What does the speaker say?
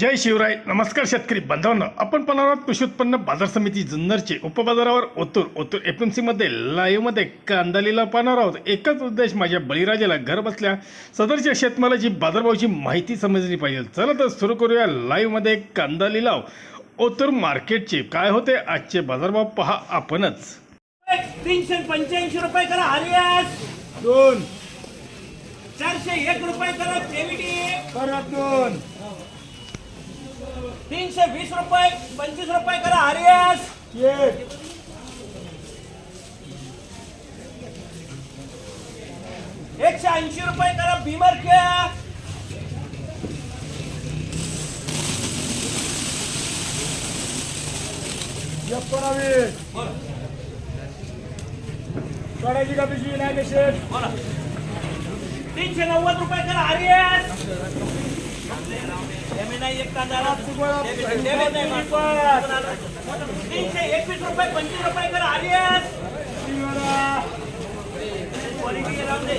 जय शिवराय नमस्कार शेतकरी बांधवांनो. आपण पाहणार कृषी उत्पन्न बाजार समिती जुन्नरचे उपबाजारावर ओतूर. ओतूर एफ एम सीमध्ये लाईव्हमध्ये कांदा लिलाव पाहणार आहोत. एकच उद्देश माझ्या बळीराजाला घर बसल्या सदरच्या शेतमालाची बाजारभावाची माहिती समजली पाहिजे. चला तर सुरू करूया लाईव्हमध्ये कांदा लिलाव. ओतूर मार्केटचे काय होते? आजचे बाजारभाव पहा आपणच. तीनशे पंच्याऐंशी रुपये करा हरियास दोन. चारशे एक रुपये करा परत दोन. तीनशे वीस रुपये पंचवीस रुपये करा हरियास. एक एकशे ऐंशी रुपये करा भीमर क्या एकोणावीस सोडायची का पिशवी नाही कशी तीनशे नव्वद रुपये करा हरियास. नाही एक तांदळा डेमे नाही मारतो. तीनशे एकवीस रुपये पंचवीस रुपये करा हरियास क्वालिटी राहून दे